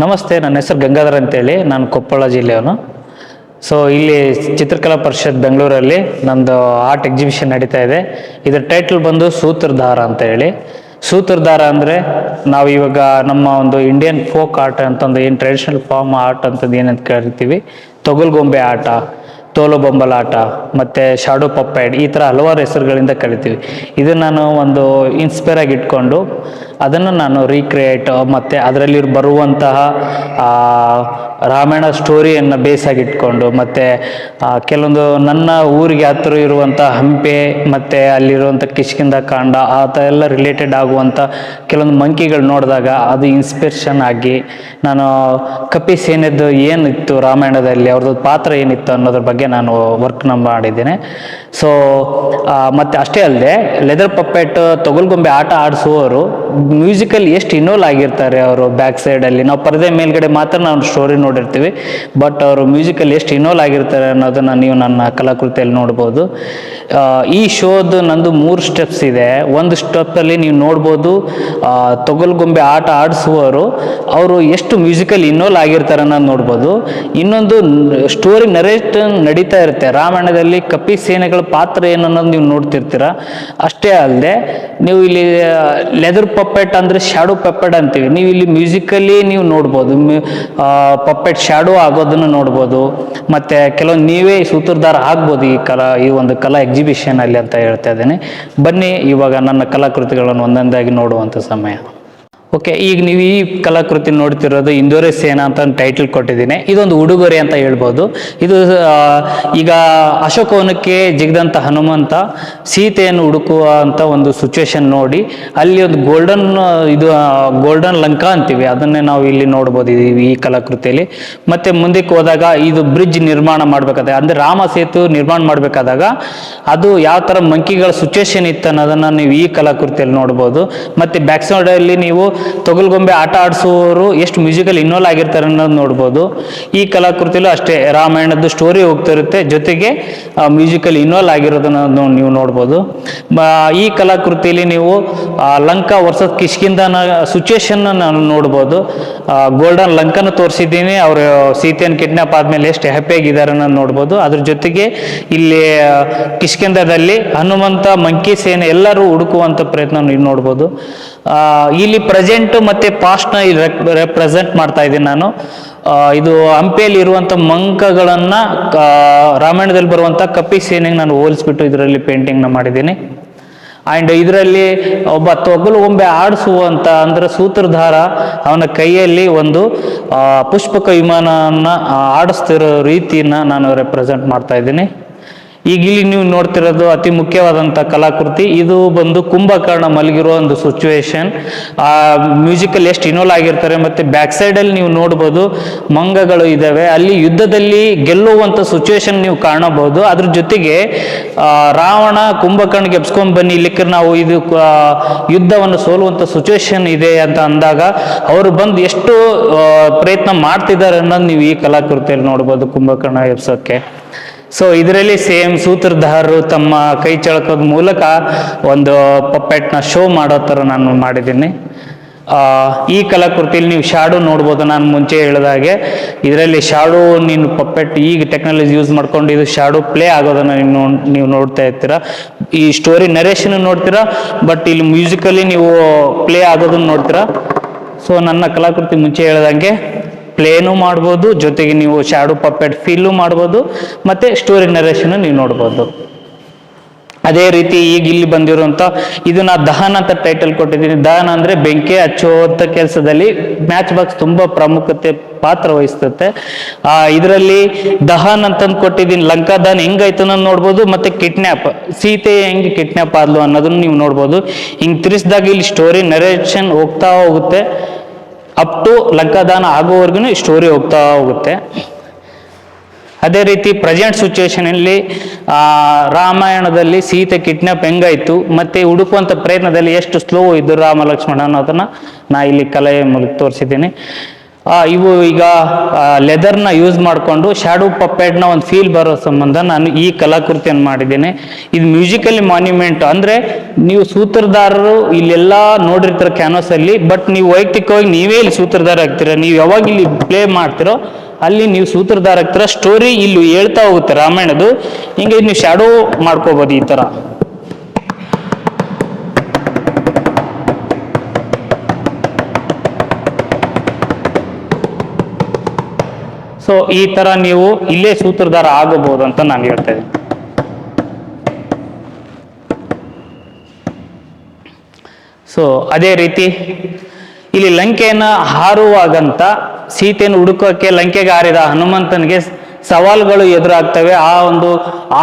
ನಮಸ್ತೆ, ನನ್ನ ಹೆಸರು ಗಂಗಾಧರ್ ಅಂತೇಳಿ, ನಾನು ಕೊಪ್ಪಳ ಜಿಲ್ಲೆಯವನು. ಸೊ ಇಲ್ಲಿ ಚಿತ್ರಕಲಾ ಪರಿಷತ್ ಬೆಂಗಳೂರಲ್ಲಿ ನಂದು ಆರ್ಟ್ ಎಕ್ಸಿಬಿಷನ್ ನಡೀತಾ ಇದೆ. ಇದರ ಟೈಟಲ್ ಬಂದು ಸೂತ್ರಧಾರ ಅಂತ ಹೇಳಿ. ಸೂತ್ರಧಾರ ಅಂದರೆ ನಾವು ಇವಾಗ ನಮ್ಮ ಒಂದು ಇಂಡಿಯನ್ ಫೋಕ್ ಆರ್ಟ್ ಅಂತಂದು ಏನು ಟ್ರೆಡಿಷನಲ್ ಫಾರ್ಮ್ ಆರ್ಟ್ ಅಂತಂದು ಏನಂತ ಕರಿತೀವಿ. ತೊಗಲ್ಗೊಂಬೆ ಆಟ, ತೋಲು ಬೊಂಬಲಾಟ ಮತ್ತು ಶಾಡೋ ಪಪ್ಪೈಡ್ ಈ ಥರ ಹಲವಾರು ಹೆಸರುಗಳಿಂದ ಕರಿತೀವಿ. ಇದು ನಾನು ಒಂದು ಇನ್ಸ್ಪೈರ್ ಆಗಿ ಇಟ್ಕೊಂಡು ಅದನ್ನು ನಾನು ರೀಕ್ರಿಯೇಟ್ ಮತ್ತು ಅದರಲ್ಲಿ ಬರುವಂತಹ ರಾಮಾಯಣ ಸ್ಟೋರಿಯನ್ನು ಬೇಸಾಗಿಟ್ಕೊಂಡು ಮತ್ತು ಕೆಲವೊಂದು ನನ್ನ ಊರಿಗೆ ಹತ್ತಿರ ಇರುವಂಥ ಹಂಪೆ ಮತ್ತು ಅಲ್ಲಿರುವಂಥ ಕಿಷ್ಕಿಂದ ಕಾಂಡ ಆ ಥರ ಎಲ್ಲ ರಿಲೇಟೆಡ್ ಆಗುವಂಥ ಕೆಲವೊಂದು ಮಂಕಿಗಳು ನೋಡಿದಾಗ ಅದು ಇನ್ಸ್ಪಿರೇಷನ್ ಆಗಿ ನಾನು ಕಪಿ ಏನಿದ್ದು ಏನಿತ್ತು ರಾಮಾಯಣದಲ್ಲಿ, ಅವ್ರದ್ದು ಪಾತ್ರ ಏನಿತ್ತು ಅನ್ನೋದ್ರ ಬಗ್ಗೆ ನಾನು ವರ್ಕ್ನ ಮಾಡಿದ್ದೇನೆ. ಸೊ ಮತ್ತು ಅಷ್ಟೇ ಅಲ್ಲದೆ ಲೆದರ್ ಪಪ್ಪೆಟ್ ತೊಗಲ್ಗೊಂಬೆ ಆಟ ಆಡಿಸುವವರು ಮ್ಯೂಸಿಕಲ್ಲಿ ಎಷ್ಟು ಇನ್ವಾಲ್ವ್ ಆಗಿರ್ತಾರೆ ಅವರು ಬ್ಯಾಕ್ ಸೈಡಲ್ಲಿ ನಾವು ಪರದೆ ಮೇಲ್ಗಡೆ ಮಾತ್ರ ನಾವು ಸ್ಟೋರಿ ನೋಡಿರ್ತೀವಿ ಬಟ್ ಅವರು ಮ್ಯೂಸಿಕಲ್ಲಿ ಎಷ್ಟು ಇನ್ವಾಲ್ವ್ ಆಗಿರ್ತಾರೆ ಅನ್ನೋದನ್ನು ನೀವು ನನ್ನ ಕಲಾಕೃತಿಯಲ್ಲಿ ನೋಡ್ಬೋದು. ಈ ಶೋದು ನಂದು ಮೂರು ಸ್ಟೆಪ್ಸ್ ಇದೆ. ಒಂದು ಸ್ಟೆಪ್ಪಲ್ಲಿ ನೀವು ನೋಡ್ಬೋದು ತೊಗಲ್ ತೊಗಲ್ಗೊಂಬೆ ಆಟ ಆಡಿಸುವವರು ಅವರು ಎಷ್ಟು ಮ್ಯೂಸಿಕಲ್ ಇನ್ವಾಲ್ವ್ ಆಗಿರ್ತಾರೆ ಅನ್ನೋದು ನೋಡ್ಬೋದು. ಇನ್ನೊಂದು ಸ್ಟೋರಿ ನರೇಟ್ ನಡೀತಾ ಇರುತ್ತೆ. ರಾಮಾಯಣದಲ್ಲಿ ಕಪಿ ಸೇನೆಗಳ ಪಾತ್ರ ಏನು ನೀವು ನೋಡ್ತಿರ್ತೀರ? ಅಷ್ಟೇ ಅಲ್ಲದೆ ನೀವು ಇಲ್ಲಿ ಲೆದರ್ ಪಪ್ಪೆಟ್ ಅಂದರೆ ಶ್ಯಾಡೋ ಪಪ್ಪೆಟ್ ಅಂತೀವಿ. ನೀವು ಇಲ್ಲಿ ಮ್ಯೂಸಿಕಲ್ಲಿ ನೀವು ನೋಡ್ಬೋದು. ಪಪ್ಪೆಟ್ ಶ್ಯಾಡೋ ಆಗೋದನ್ನು ನೋಡ್ಬೋದು. ಮತ್ತು ಕೆಲವೊಂದು ನೀವೇ ಸೂತ್ರಧಾರ ಆಗ್ಬೋದು ಈ ಕಲಾ, ಈ ಒಂದು ಕಲಾ ಎಕ್ಸಿಬಿಷನಲ್ಲಿ ಅಂತ ಹೇಳ್ತಾ ಇದ್ದೇನೆ. ಬನ್ನಿ, ಇವಾಗ ನನ್ನ ಕಲಾಕೃತಿಗಳನ್ನು ಒಂದೊಂದಾಗಿ ನೋಡುವಂಥ ಸಮಯ. ಓಕೆ ಈಗ ನೀವು ಈ ಕಲಾಕೃತಿ ನೋಡ್ತಿರೋದು ಇಂದೋರೆ ಸೇನಾ ಅಂತ ಟೈಟಲ್ ಕೊಟ್ಟಿದ್ದೀನಿ. ಇದೊಂದು ಉಡುಗೊರೆ ಅಂತ ಹೇಳ್ಬೋದು. ಇದು ಈಗ ಅಶೋಕವನಕ್ಕೆ ಜಿಗಿದಂಥ ಹನುಮಂತ ಸೀತೆಯನ್ನು ಹುಡುಕುವ ಒಂದು ಸಿಚುವೇಶನ್ ನೋಡಿ, ಅಲ್ಲಿ ಒಂದು ಗೋಲ್ಡನ್ ಇದು ಗೋಲ್ಡನ್ ಲಂಕಾ ಅಂತೀವಿ. ಅದನ್ನೇ ನಾವು ಇಲ್ಲಿ ನೋಡ್ಬೋದು ಈ- ಈ ಕಲಾಕೃತಿಯಲ್ಲಿ. ಮತ್ತೆ ಮುಂದಕ್ಕೆ ಹೋದಾಗ ಇದು ಬ್ರಿಡ್ಜ್ ನಿರ್ಮಾಣ ಮಾಡಬೇಕಾದ್ರೆ, ಅಂದರೆ ರಾಮ ಸೇತು ನಿರ್ಮಾಣ ಮಾಡಬೇಕಾದಾಗ ಅದು ಯಾವ ಥರ ಮಂಕಿಗಳ ಸಿಚುವೇಶನ್ ಇತ್ತು ಅನ್ನೋದನ್ನು ನೀವು ಈ ಕಲಾಕೃತಿಯಲ್ಲಿ ನೋಡ್ಬೋದು. ಮತ್ತೆ ಬ್ಯಾಕ್ ಸೈಡಲ್ಲಿ ನೀವು ತೊಗಲ್ಗೊಂಬೆ ಆಟ ಆಡಿಸುವವರು ಎಷ್ಟು ಮ್ಯೂಸಿಕಲ್ ಇನ್ವಾಲ್ವ್ ಆಗಿರ್ತಾರೆ ಅನ್ನೋದು ನೋಡ್ಬೋದು. ಈ ಕಲಾಕೃತಿಲೂ ಅಷ್ಟೇ, ರಾಮಾಯಣದ್ದು ಸ್ಟೋರಿ ಹೋಗ್ತಿರುತ್ತೆ. ಜೊತೆಗೆ ಮ್ಯೂಸಿಕಲ್ ಇನ್ವಾಲ್ವ್ ಆಗಿರೋದನ್ನ ನೀವು ನೋಡ್ಬೋದು. ಈ ಕಲಾಕೃತಿಯಲ್ಲಿ ನೀವು ಲಂಕ ವರ್ಸಸ್ ಕಿಷ್ಕಿಂದನ ಸಿಚುವೇಶನ್ ನಾನು ನೋಡ್ಬೋದು. ಗೋಲ್ಡನ್ ಲಂಕನ ತೋರಿಸಿದ್ದೀನಿ. ಅವರು ಸೀತೆಯನ್ನು ಕಿಡ್ನಾಪ್ ಆದ್ಮೇಲೆ ಎಷ್ಟು ಹ್ಯಾಪಿ ಆಗಿದ್ದಾರೆ ಅನ್ನೋದು ನೋಡ್ಬೋದು. ಅದ್ರ ಜೊತೆಗೆ ಇಲ್ಲಿ ಕಿಷ್ಕಿಂದದಲ್ಲಿ ಹನುಮಂತ, ಮಂಕಿ ಸೇನೆ ಎಲ್ಲರೂ ಹುಡುಕುವಂಥ ಪ್ರಯತ್ನ ನೀವು ನೋಡ್ಬೋದು. ಇಲ್ಲಿ ಇಲ್ಲಿ ಪ್ರೆಸೆಂಟ್ ಮತ್ತೆ ಪಾಸ್ಟ್ನ ಇಲ್ಲಿ ರೆಪ್ರೆಸೆಂಟ್ ಮಾಡ್ತಾ ಇದ್ದೀನಿ ನಾನು. ಇದು ಹಂಪಿಯಲ್ಲಿ ಇರುವಂಥ ಮಂಕಗಳನ್ನು ರಾಮಾಯಣದಲ್ಲಿ ಬರುವಂಥ ಕಪಿ ಸೇನೆಗೆ ನಾನು ಹೋಲಿಸ್ಬಿಟ್ಟು ಇದರಲ್ಲಿ ಪೇಂಟಿಂಗ್ನ ಮಾಡಿದ್ದೀನಿ. ಆ್ಯಂಡ್ ಇದರಲ್ಲಿ ಒಬ್ಬ ತೊಗಲುಗೊಂಬೆ ಆಡಿಸುವಂಥ ಅಂದರೆ ಸೂತ್ರಧಾರ ಅವನ ಕೈಯಲ್ಲಿ ಒಂದು ಪುಷ್ಪಕ ವಿಮಾನವನ್ನು ಆಡಿಸ್ತಿರೋ ರೀತಿಯನ್ನ ನಾನು ರೆಪ್ರೆಸೆಂಟ್ ಮಾಡ್ತಾ ಇದ್ದೀನಿ. ಈಗ ಇಲ್ಲಿ ನೀವು ನೋಡ್ತಿರೋದು ಅತಿ ಮುಖ್ಯವಾದಂಥ ಕಲಾಕೃತಿ. ಇದು ಬಂದು ಕುಂಭಕರ್ಣ ಮಲಗಿರೋ ಒಂದು ಸಿಚುವೇಶನ್ ಆ ಮ್ಯೂಸಿಕಲ್ ಎಷ್ಟು ಇನ್ವಾಲ್ವ್ ಆಗಿರ್ತಾರೆ ಮತ್ತೆ ಬ್ಯಾಕ್ ಸೈಡಲ್ಲಿ ನೀವು ನೋಡ್ಬೋದು ಮಂಗಗಳು ಇದ್ದಾವೆ ಅಲ್ಲಿ ಯುದ್ಧದಲ್ಲಿ ಗೆಲ್ಲುವಂಥ ಸಿಚುವೇಶನ್ ನೀವು ಕಾಣಬಹುದು. ಅದ್ರ ಜೊತೆಗೆ ರಾವಣ ಕುಂಭಕರ್ಣಿಗೆ ಎಬ್ಸ್ಕೊಂಡ್ ಬನ್ನಿ ಇಲ್ಲಿಕ್ಕೆ ನಾವು ಇದು ಯುದ್ಧವನ್ನು ಸೋಲುವಂಥ ಸಿಚುವೇಶನ್ ಇದೆ ಅಂತ ಅಂದಾಗ ಅವರು ಬಂದು ಎಷ್ಟು ಪ್ರಯತ್ನ ಮಾಡ್ತಿದ್ದಾರೆ ಅನ್ನೋದು ನೀವು ಈ ಕಲಾಕೃತಿಯಲ್ಲಿ ನೋಡ್ಬೋದು ಕುಂಭಕರ್ಣ ಎಬ್ಸೋಕ್ಕೆ. ಸೊ ಇದರಲ್ಲಿ ಸೇಮ್ ಸೂತ್ರಧಾರರು ತಮ್ಮ ಕೈ ಚಳಕೋದ ಮೂಲಕ ಒಂದು ಪಪ್ಪೆಟ್ನ ಶೋ ಮಾಡೋ ಥರ ನಾನು ಮಾಡಿದ್ದೀನಿ. ಈ ಕಲಾಕೃತಿಯಲ್ಲಿ ನೀವು ಶಾಡು ನೋಡ್ಬೋದು. ನಾನು ಮುಂಚೆ ಹೇಳಿದಾಗೆ ಇದರಲ್ಲಿ ಶಾಡು ನೀನು ಪಪ್ಪೆಟ್ ಈಗ ಟೆಕ್ನಾಲಜಿ ಯೂಸ್ ಮಾಡ್ಕೊಂಡು ಇದು ಶಾಡು ಪ್ಲೇ ಆಗೋದನ್ನು ನೀವು ನೀವು ನೋಡ್ತಾ ಇರ್ತೀರ. ಈ ಸ್ಟೋರಿ ನರೇಷನ್ ನೋಡ್ತೀರಾ ಬಟ್ ಇಲ್ಲಿ ಮ್ಯೂಸಿಕಲಿ ನೀವು ಪ್ಲೇ ಆಗೋದನ್ನು ನೋಡ್ತೀರಾ. ಸೊ ನನ್ನ ಕಲಾಕೃತಿ ಮುಂಚೆ ಹೇಳ್ದಂಗೆ ಪ್ಲೇನು ಮಾಡ್ಬೋದು, ಜೊತೆಗೆ ನೀವು ಶ್ಯಾಡೋ ಪಪ್ಪೆಟ್ ಫೀಲು ಮಾಡ್ಬೋದು, ಮತ್ತೆ ಸ್ಟೋರಿ ನರೇಷನ್ ನೀವು ನೋಡ್ಬೋದು. ಅದೇ ರೀತಿ ಈಗ ಇಲ್ಲಿ ಬಂದಿರುವಂತ, ಇದು ನಾ ದಹನ ಅಂತ ಟೈಟಲ್ ಕೊಟ್ಟಿದ್ದೀನಿ. ದಹನ ಅಂದ್ರೆ ಬೆಂಕಿ ಹಚ್ಚುವಂತ ಕೆಲಸದಲ್ಲಿ ಮ್ಯಾಚ್ ಬಾಕ್ಸ್ ತುಂಬಾ ಪ್ರಾಮುಖ್ಯತೆ ಪಾತ್ರ ವಹಿಸ್ತತೆ. ಆ, ಇದರಲ್ಲಿ ದಹನ್ ಅಂತಂದು ಕೊಟ್ಟಿದ್ದೀನಿ. ಲಂಕಾ ದಹನ್ ಹೆಂಗಾಯ್ತು ನೋಡ್ಬೋದು, ಮತ್ತೆ ಕಿಡ್ನ್ಯಾಪ್ ಸೀತೆ ಹೆಂಗೆ ಕಿಡ್ನ್ಯಾಪ್ ಆದ್ಲು ಅನ್ನೋದನ್ನ ನೀವು ನೋಡ್ಬೋದು. ಹಿಂಗ್ ತಿರ್ಸ್ದಾಗ ಇಲ್ಲಿ ಸ್ಟೋರಿ ನರೇಷನ್ ಹೋಗ್ತಾ ಹೋಗುತ್ತೆ. ಅಪ್ ಟು ಲಂಕಾದಾನ ಆಗೋವರೆಗೂ ಸ್ಟೋರಿ ಹೋಗ್ತಾ ಹೋಗುತ್ತೆ. ಅದೇ ರೀತಿ ಪ್ರೆಸೆಂಟ್ ಸಿಚುವೇಶನ್ ಅಲ್ಲಿ ಆ, ರಾಮಾಯಣದಲ್ಲಿ ಸೀತೆ ಕಿಡ್ನಾಪ್ ಹೆಂಗಾಯ್ತು ಮತ್ತೆ ಹುಡುಕುವಂತ ಪ್ರಯತ್ನದಲ್ಲಿ ಎಷ್ಟು ಸ್ಲೋ ಇದ್ದರು ರಾಮ ಲಕ್ಷ್ಮಣ ಅನ್ನೋದನ್ನ ನಾ ಇಲ್ಲಿ ಕಲೆಯ ಮೂಲಕ ತೋರಿಸಿದ್ದೀನಿ. ಇವು ಈಗ ಲೆದರ್ನ ಯೂಸ್ ಮಾಡಿಕೊಂಡು ಶ್ಯಾಡೋ ಪಪ್ಪೆಟ್ನ ಒಂದು ಫೀಲ್ ಬರೋ ಸಂಬಂಧ ನಾನು ಈ ಕಲಾಕೃತಿಯನ್ನು ಮಾಡಿದ್ದೇನೆ. ಇದು ಮ್ಯೂಸಿಕಲಿ ಮಾನ್ಯುಮೆಂಟ್ ಅಂದರೆ ನೀವು ಸೂತ್ರಧಾರರು ಇಲ್ಲೆಲ್ಲ ನೋಡಿರ್ತೀರ ಕ್ಯಾನ್ವಸಲ್ಲಿ ಬಟ್ ನೀವು ವೈಯಕ್ತಿಕವಾಗಿ ನೀವೇ ಇಲ್ಲಿ ಸೂತ್ರಧಾರ ಆಗ್ತೀರ. ನೀವು ಯಾವಾಗ ಇಲ್ಲಿ ಪ್ಲೇ ಮಾಡ್ತಿರೋ ಅಲ್ಲಿ ನೀವು ಸೂತ್ರಧಾರ ಆಗ್ತೀರ ಸ್ಟೋರಿ ಇಲ್ಲಿ ಹೇಳ್ತಾ ಹೋಗುತ್ತೆ ರಾಮಾಯಣದು. ಹಿಂಗೆ ನೀವು ಶ್ಯಾಡೋ ಮಾಡ್ಕೋಬೋದು ಈ ಥರ ಸೊ ಈ ತರ ನೀವು ಇಲ್ಲೇ ಸೂತ್ರಧಾರ ಆಗಬಹುದು ಅಂತ ನಾನು ಹೇಳ್ತಾ ಇದ್ದೀನಿ. ಸೊ ಅದೇ ರೀತಿ ಇಲ್ಲಿ ಲಂಕೆಯನ್ನ ಹಾರುವಾಗಂತ ಸೀತೆಯನ್ನು ಹುಡುಕೋಕೆ ಲಂಕೆಗೆ ಹಾರಿದ ಹನುಮಂತನಿಗೆ ಸವಾಲುಗಳು ಎದುರಾಗ್ತವೆ. ಆ ಒಂದು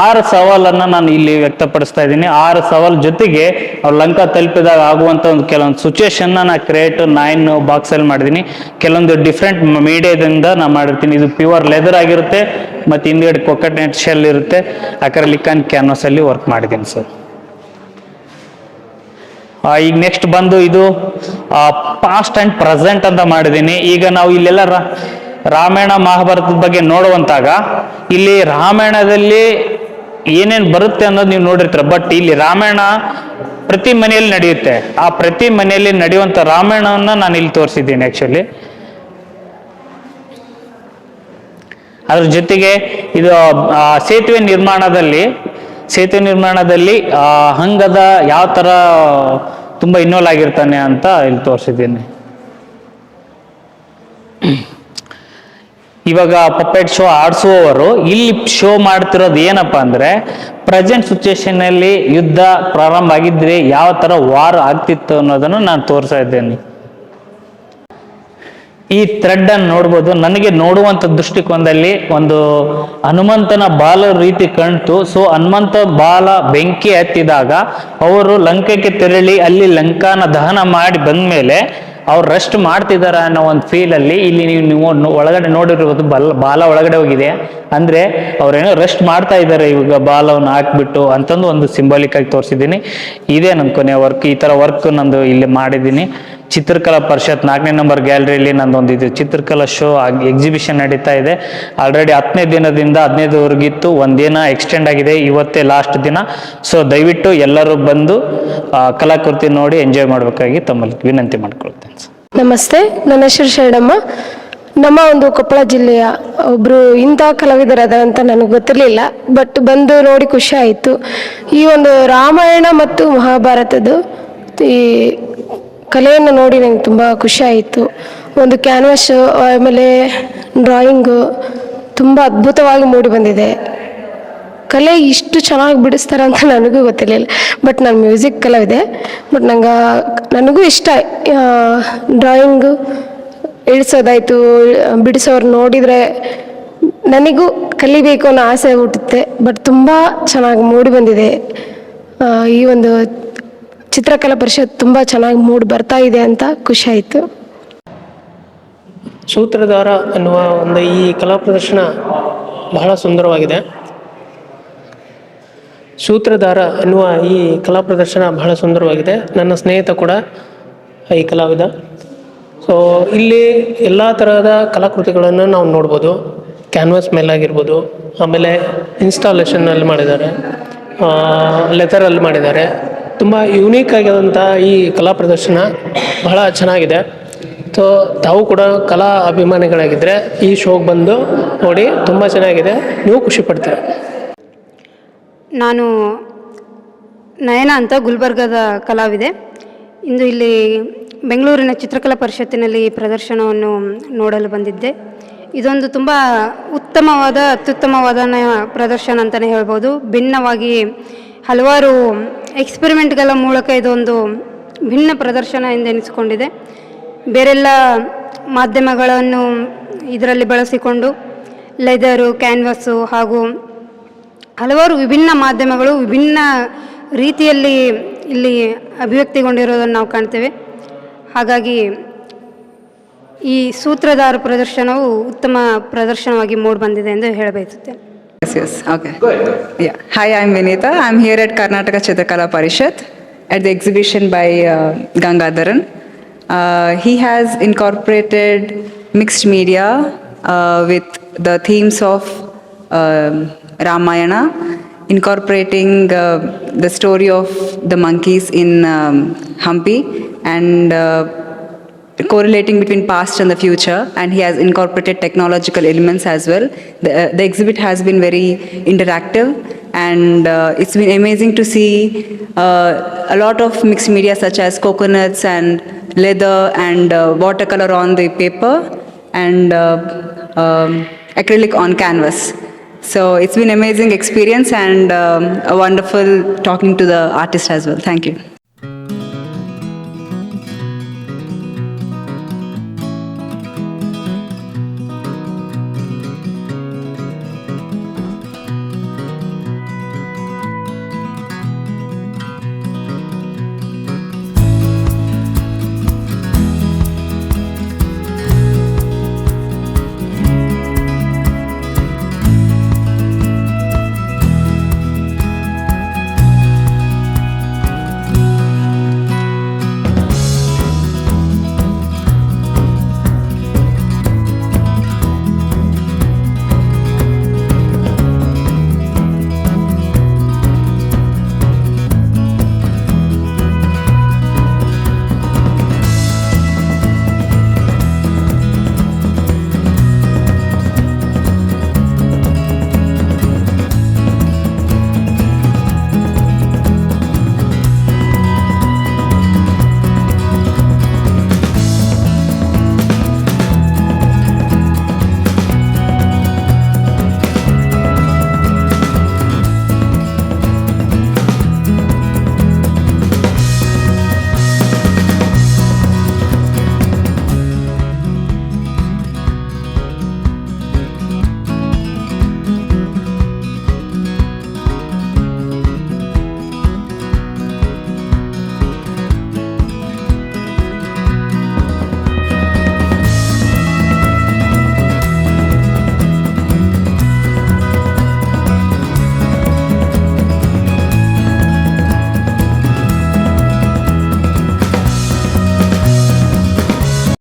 ಆರು ಸವಾಲನ್ನು ನಾನು ಇಲ್ಲಿ ವ್ಯಕ್ತಪಡಿಸ್ತಾ ಇದ್ದೀನಿ. ಆರು ಸವಾಲ್ ಜೊತೆಗೆ ಅವ್ರು ಲಂಕಾ ತಲುಪಿದಾಗ ಆಗುವಂಥ ಒಂದು ಕೆಲವೊಂದು ಸಿಚುವೇಶನ್ನ ನಾನು ಕ್ರಿಯೇಟ್ ನೈನ್ ಬಾಕ್ಸಲ್ಲಿ ಮಾಡಿದ್ದೀನಿ. ಕೆಲವೊಂದು ಡಿಫ್ರೆಂಟ್ ಮೀಡಿಯಾದಿಂದ ನಾನು ಮಾಡಿರ್ತೀನಿ. ಇದು ಪ್ಯೂರ್ ಲೆದರ್ ಆಗಿರುತ್ತೆ, ಮತ್ತು ಹಿಂದ್ಗಡೆ ಕೊಕಟ್ ಶೆಲ್ ಇರುತ್ತೆ. ಅಕ್ರಲಿಕನ್ ಕ್ಯಾನ್ವಾಸ್ ಕ್ಯಾನ್ವಸಲ್ಲಿ ವರ್ಕ್ ಮಾಡಿದ್ದೀನಿ ಸರ್ ಈಗ ನೆಕ್ಸ್ಟ್ ಬಂದು ಇದು ಪಾಸ್ಟ್ ಅಂಡ್ ಪ್ರೆಸೆಂಟ್ ಅಂತ ಮಾಡಿದ್ದೀನಿ. ಈಗ ನಾವು ಇಲ್ಲೆಲ್ಲ ರಾಮಾಯಣ ಮಹಾಭಾರತದ ಬಗ್ಗೆ ನೋಡುವಂತಾಗ ಇಲ್ಲಿ ರಾಮಾಯಣದಲ್ಲಿ ಏನೇನು ಬರುತ್ತೆ ಅನ್ನೋದು ನೀವು ನೋಡಿರ್ತೀರ. ಬಟ್ ಇಲ್ಲಿ ರಾಮಾಯಣ ಪ್ರತಿ ಮನೆಯಲ್ಲಿ ನಡೆಯುತ್ತೆ. ಆ ಪ್ರತಿ ಮನೆಯಲ್ಲಿ ನಡೆಯುವಂಥ ರಾಮಾಯಣವನ್ನ ನಾನು ಇಲ್ಲಿ ತೋರಿಸಿದ್ದೀನಿ ಆ್ಯಕ್ಚುಲಿ ಅದ್ರ ಜೊತೆಗೆ ಇದು ಸೇತುವೆ ನಿರ್ಮಾಣದಲ್ಲಿ ಸೇತುವೆ ನಿರ್ಮಾಣದಲ್ಲಿ ಆ, ಹಂಗದ ಯಾವ ಥರ ತುಂಬ ಇನ್ವಾಲ್ವ್ ಆಗಿರ್ತಾನೆ ಅಂತ ಇಲ್ಲಿ ತೋರಿಸಿದ್ದೀನಿ. ಇವಾಗ ಪಪ್ಪೆಟ್ ಶೋ ಆಡಿಸುವವರು ಇಲ್ಲಿ ಶೋ ಮಾಡ್ತಿರೋದು ಏನಪ್ಪ ಅಂದ್ರೆ ಪ್ರೆಸೆಂಟ್ ಸಿಚುವೇಶನ್ ಅಲ್ಲಿ ಯುದ್ಧ ಪ್ರಾರಂಭ ಆಗಿದ್ರೆ ಯಾವ ತರ ವಾರ್ ಆಗ್ತಿತ್ತು ಅನ್ನೋದನ್ನು ನಾನು ತೋರಿಸ್ತಾ ಇದ್ದೇನೆ. ಈ ಥ್ರೆಡ್ ಅನ್ನು ನೋಡ್ಬೋದು. ನನಗೆ ನೋಡುವಂತ ದೃಷ್ಟಿಕೋನದಲ್ಲಿ ಒಂದು ಹನುಮಂತನ ಬಾಲ ರೀತಿ ಕಣ್ತು ಸೊ ಹನುಮಂತ ಬಾಲ ಬೆಂಕಿ ಹತ್ತಿದಾಗ ಅವರು ಲಂಕೆಗೆ ತೆರಳಿ ಅಲ್ಲಿ ಲಂಕಾನ ದಹನ ಮಾಡಿ ಬಂದ್ಮೇಲೆ ಅವ್ರು ರೆಸ್ಟ್ ಮಾಡ್ತಿದಾರ ಅನ್ನೋ ಒಂದು ಫೀಲ್ ಅಲ್ಲಿ ಇಲ್ಲಿ ನೀವು ನೀವು ಒಳಗಡೆ ನೋಡಿರ್ಬೋದು ಬಲ್, ಬಾಲ ಒಳಗಡೆ ಹೋಗಿದೆ. ಅಂದ್ರೆ ಅವ್ರೇನೋ ರೆಸ್ಟ್ ಮಾಡ್ತಾ ಇದ್ದಾರೆ ಇವಾಗ ಬಾಲವನ್ನು ಹಾಕ್ಬಿಟ್ಟು ಅಂತಂದು ಒಂದು ಸಿಂಬಾಲಿಕ್ ಆಗಿ ತೋರಿಸಿದ್ದೀನಿ. ಇದೇ ನನ್ನ ಕೊನೆ ವರ್ಕ್ ಈ ತರ ವರ್ಕ್ ನಂದು ಇಲ್ಲಿ ಮಾಡಿದ್ದೀನಿ. ಚಿತ್ರಕಲಾ ಪರಿಷತ್ ನಾಲ್ಕನೇ ನಂಬರ್ ಗ್ಯಾಲರಿಯಲ್ಲಿ ನಂದೊಂದು ಇದು ಚಿತ್ರಕಲಾ ಶೋ ಎಕ್ಸಿಬಿಷನ್ ನಡೀತಾ ಇದೆ. ಆಲ್ರೆಡಿ ಹತ್ತನೇ ದಿನದಿಂದ ಹದಿನೈದುವರೆಗಿತ್ತು. ಒಂದಿನ ಎಕ್ಸ್ಟೆಂಡ್ ಆಗಿದೆ. ಇವತ್ತೇ ಲಾಸ್ಟ್ ದಿನ. ಸೊ ದಯವಿಟ್ಟು ಎಲ್ಲರೂ ಬಂದು ಕಲಾಕೃತಿ ನೋಡಿ ಎಂಜಾಯ್ ಮಾಡಬೇಕಾಗಿ ತಮ್ಮಲ್ಲಿ ವಿನಂತಿ ಮಾಡ್ಕೊಳ್ತೇನೆ ನಮಸ್ತೆ. ನನ್ನ ಹೆಸರು ಶರಣಮ್ಮ. ನಮ್ಮ ಒಂದು ಕೊಪ್ಪಳ ಜಿಲ್ಲೆಯ ಒಬ್ಬರು ಇಂಥ ಕಲಾವಿದರಾದ ಅಂತ ನನಗೆ ಗೊತ್ತಿರಲಿಲ್ಲ. ಬಟ್ ಬಂದು ನೋಡಿ ಖುಷಿ ಆಯಿತು. ಈ ಒಂದು ರಾಮಾಯಣ ಮತ್ತು ಮಹಾಭಾರತದ್ದು ಈ ಕಲೆಯನ್ನು ನೋಡಿ ನನಗೆ ತುಂಬ ಖುಷಿ ಆಯಿತು. ಒಂದು ಕ್ಯಾನ್ವಾಸ್ ಆಮೇಲೆ ಡ್ರಾಯಿಂಗು ತುಂಬ ಅದ್ಭುತವಾಗಿ ಮೂಡಿ ಬಂದಿದೆ. ಕಲೆ ಇಷ್ಟು ಚೆನ್ನಾಗಿ ಬಿಡಿಸ್ತಾರೆ ಅಂತ ನನಗೂ ಗೊತ್ತಿರಲಿಲ್ಲ. ಬಟ್ ನಾನು ಮ್ಯೂಸಿಕ್ ಕಲಾವಿದೆ ಬಟ್ ನಂಗೆ, ನನಗೂ ಇಷ್ಟ ಡ್ರಾಯಿಂಗು ಇಳಿಸೋದಾಯಿತು, ಬಿಡಿಸೋರು ನೋಡಿದರೆ ನನಗೂ ಕಲಿಬೇಕು ಅನ್ನೋ ಆಸೆ ಹುಟ್ಟುತ್ತೆ. ಬಟ್ ತುಂಬ ಚೆನ್ನಾಗಿ ಮೂಡಿ ಬಂದಿದೆ. ಈ ಒಂದು ಚಿತ್ರಕಲಾ ಪರಿಷತ್ ತುಂಬ ಚೆನ್ನಾಗಿ ಮೂಡ್ ಬರ್ತಾ ಇದೆ ಅಂತ ಖುಷಿ ಆಯಿತು. ಸೂತ್ರಧಾರ ಅನ್ನುವ ಒಂದು ಈ ಕಲಾ ಪ್ರದರ್ಶನ ಬಹಳ ಸುಂದರವಾಗಿದೆ. ಸೂತ್ರಧಾರ ಅನ್ನುವ ಈ ಕಲಾ ಪ್ರದರ್ಶನ ಬಹಳ ಸುಂದರವಾಗಿದೆ. ನನ್ನ ಸ್ನೇಹಿತ ಕೂಡ ಈ ಕಲಾವಿದ. ಸೊ ಇಲ್ಲಿ ಎಲ್ಲ ತರಹದ ಕಲಾಕೃತಿಗಳನ್ನು ನಾವು ನೋಡ್ಬೋದು. ಕ್ಯಾನ್ವಾಸ್ ಮೇಲಾಗಿರ್ಬೋದು, ಆಮೇಲೆ ಇನ್ಸ್ಟಾಲೇಷನ್ನಲ್ಲಿ ಮಾಡಿದ್ದಾರೆ. ಲೆದರಲ್ಲಿ ಮಾಡಿದ್ದಾರೆ. ತುಂಬ ಯುನೀಕ್ ಆಗಿರೋಂಥ ಈ ಕಲಾ ಪ್ರದರ್ಶನ ಬಹಳ ಚೆನ್ನಾಗಿದೆ. ಸೊ ತಾವು ಕೂಡ ಕಲಾ ಅಭಿಮಾನಿಗಳಾಗಿದ್ದರೆ ಈ ಶೋಗೆ ಬಂದು ನೋಡಿ ತುಂಬ ಚೆನ್ನಾಗಿದೆ. ನೀವು ಖುಷಿ ಪಡ್ತೀರ? ನಾನು ನಯನ ಅಂತ ಗುಲ್ಬರ್ಗದ ಕಲಾವಿದೆ. ಇಂದು ಇಲ್ಲಿ ಬೆಂಗಳೂರಿನ ಚಿತ್ರಕಲಾ ಪರಿಷತ್ತಿನಲ್ಲಿ ಪ್ರದರ್ಶನವನ್ನು ನೋಡಲು ಬಂದಿದ್ದೆ. ಇದೊಂದು ತುಂಬ ಉತ್ತಮವಾದ, ಅತ್ಯುತ್ತಮವಾದ ಪ್ರದರ್ಶನ ಅಂತಲೇ ಹೇಳ್ಬೋದು. ಭಿನ್ನವಾಗಿ ಹಲವಾರು ಎಕ್ಸ್ಪೆರಿಮೆಂಟ್ಗಳ ಮೂಲಕ ಇದೊಂದು ಭಿನ್ನ ಪ್ರದರ್ಶನ ಎಂದೆನಿಸಿಕೊಂಡಿದೆ ಬೇರೆಲ್ಲ ಮಾಧ್ಯಮಗಳನ್ನು ಇದರಲ್ಲಿ ಬಳಸಿಕೊಂಡು ಲೆದರು ಕ್ಯಾನ್ವಸ್ಸು ಹಾಗೂ ಹಲವಾರು ವಿಭಿನ್ನ ಮಾಧ್ಯಮಗಳು ವಿಭಿನ್ನ ರೀತಿಯಲ್ಲಿ ಇಲ್ಲಿ ಅಭಿವ್ಯಕ್ತಿಗೊಂಡಿರೋದನ್ನು ನಾವು ಕಾಣ್ತೇವೆ. ಹಾಗಾಗಿ ಈ ಸೂತ್ರಧಾರ ಪ್ರದರ್ಶನವು ಉತ್ತಮ ಪ್ರದರ್ಶನವಾಗಿ ಮೂಡಿಬಂದಿದೆ ಎಂದು ಹೇಳಬಯಸುತ್ತೇನೆ. Yes, yes, okay. Good. Yeah. Hi, I'm Vinita. I'm here at Karnataka Chitrakala Parishad at the exhibition by uh, Gangadharan. Uh, he has incorporated mixed media uh, with the themes of um Ramayana, incorporating uh, the story of the monkeys in um, Hampi and uh, correlating between past and the future and he has incorporated technological elements as well. The, uh, the exhibit has been very interactive and uh, it's been amazing to see uh, a lot of mixed media such as coconuts and leather and uh, watercolor on the paper and uh, um, acrylic on canvas. So it's been amazing experience and um, a wonderful talking to the artist as well. Thank you